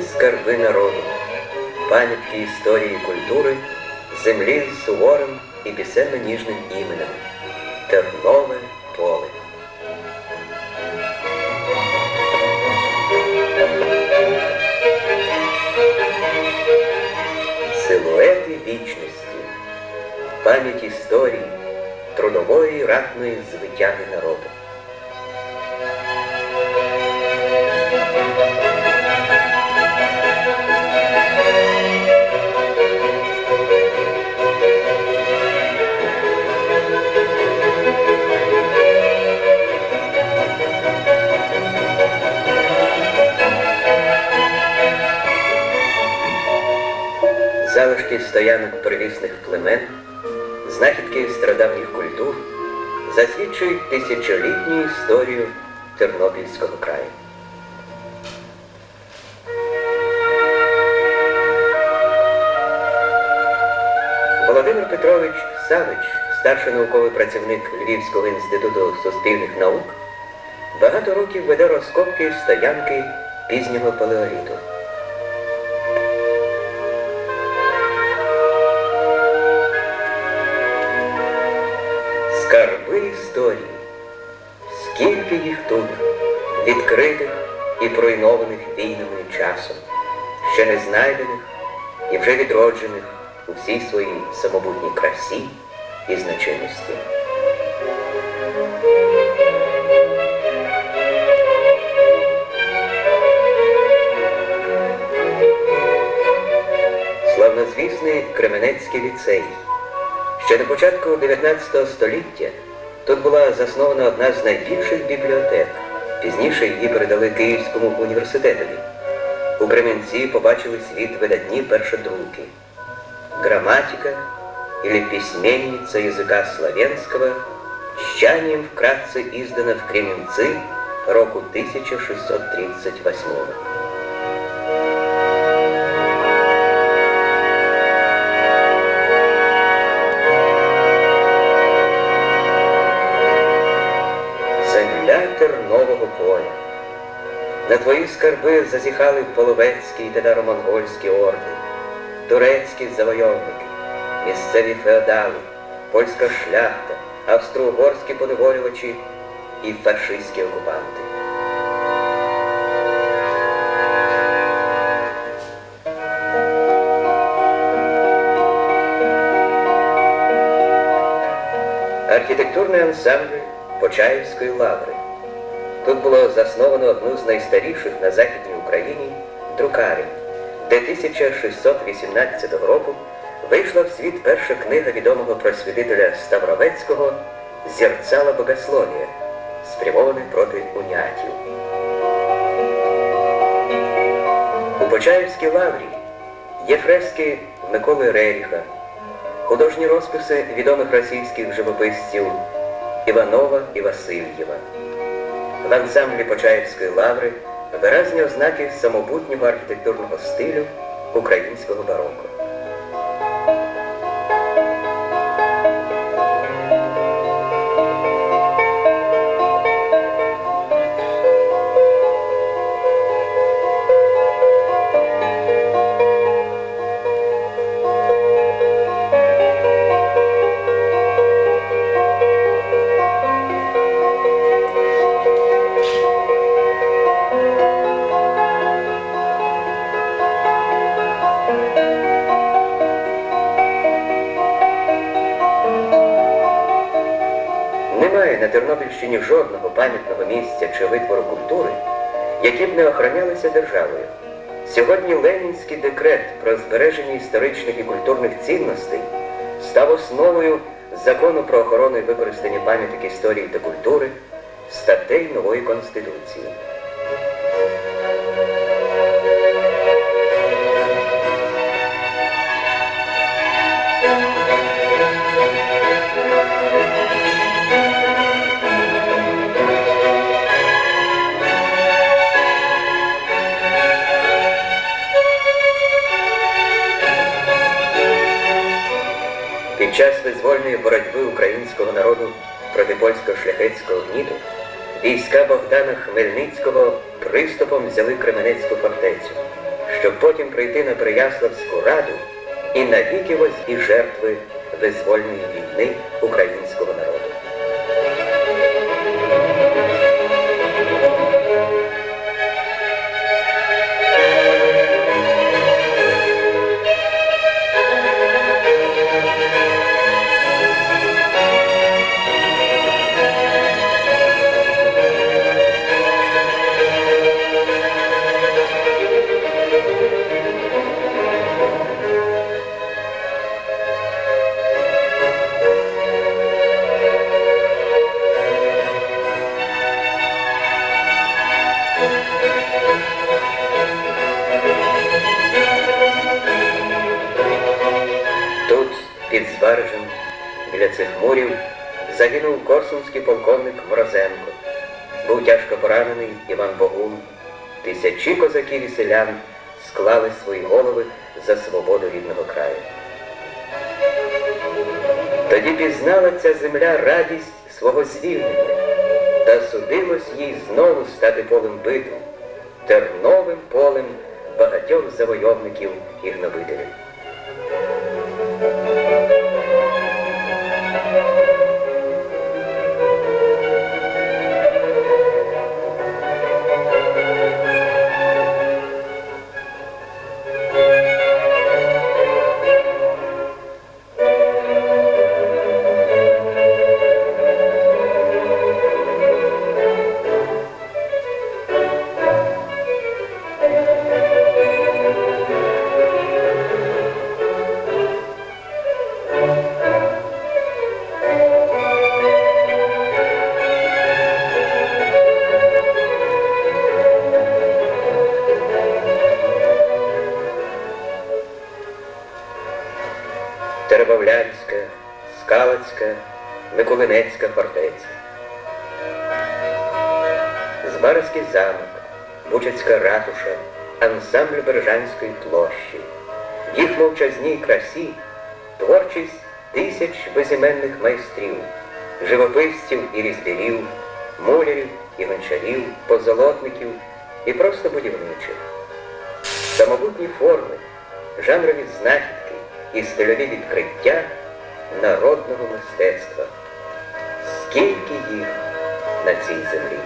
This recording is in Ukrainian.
скарби народу, пам'ятки історії і культури, землі з суворим і пісенно-ніжним іменем Тернове поле. Силуети вічності, пам'ять історії, трудової ратної звитяги народу. Залишки стоянок первісних племен, знахідки стародавніх культур засвідчують тисячолітню історію Тернопільського краю. Володимир Петрович Савич, старший науковий працівник Львівського інституту суспільних наук, багато років веде розкопки стоянки пізнього палеоліту. Історії. Скільки їх тут, відкритих і пройнованих війнами часом, ще не знайдених і вже відроджених у всій своїй самобутній красі і значимості. Славнозвісний Кременецький ліцей. Ще до початку 19 століття тут була заснована одна з найбільших бібліотек. Пізніше її передали Київському університетові. У Кременці побачили світ видатні першодруки. Грамматика или письменница языка славянского тщанием вкратце издана в Кременцы року 1638 Земля На твої скарби зазіхали половецькі й татаро-монгольські орди, турецькі завойовники, місцеві феодали, польська шляхта, австро-угорські поневолювачі і фашистські окупанти. Архітектурний ансамбль Почаївської лаври. Тут було засновано одну з найстаріших на Західній Україні друкарень, де 1618 року вийшла в світ перша книга відомого просвітителя Ставровецького Зерцала богослов'я, спрямована проти унятів. У Почаївській лаврі є фрески Миколи Реріха, художні розписи відомих російських живописців Іванова і Васильєва. В ансамблі Почаївської лаври виразні ознаки самобутнього архітектурного стилю українського бароко. Немає на Тернопільщині жодного пам'ятного місця чи витвору культури, які б не охоронялися державою. Сьогодні Ленінський декрет про збереження історичних і культурних цінностей став основою закону про охорону і використання пам'яток історії та культури статей нової Конституції. Українського народу проти польського шляхетського гніту війська Богдана Хмельницького приступом взяли Кременецьку фортецю. щоб потім прийти на Прияславську раду і навіки і жертви визвольної війни українського цих мурів, загинув корсунський полковник Морозенко. Був тяжко поранений Іван Богун. Тисячі козаків і селян склали свої голови за свободу рідного краю. Тоді пізнала ця земля радість свого звільнення, та судилось їй знову стати полем битв, терновим полем багатьох завойовників і гнобителів. Теребовлянська, Скалицька, Миколинецька фортеця. Збаразький замок, Бучацька ратуша, ансамбль Бережанської площі. Їх мовчазній красі творчість тисяч безіменних майстрів, живописців і різбірів, мулярів і гончарів, позолотників і просто будівничих. Самобутні форми, жанрові знахідки і стильові відкриття народного мистецтва. Скільки їх на цій землі?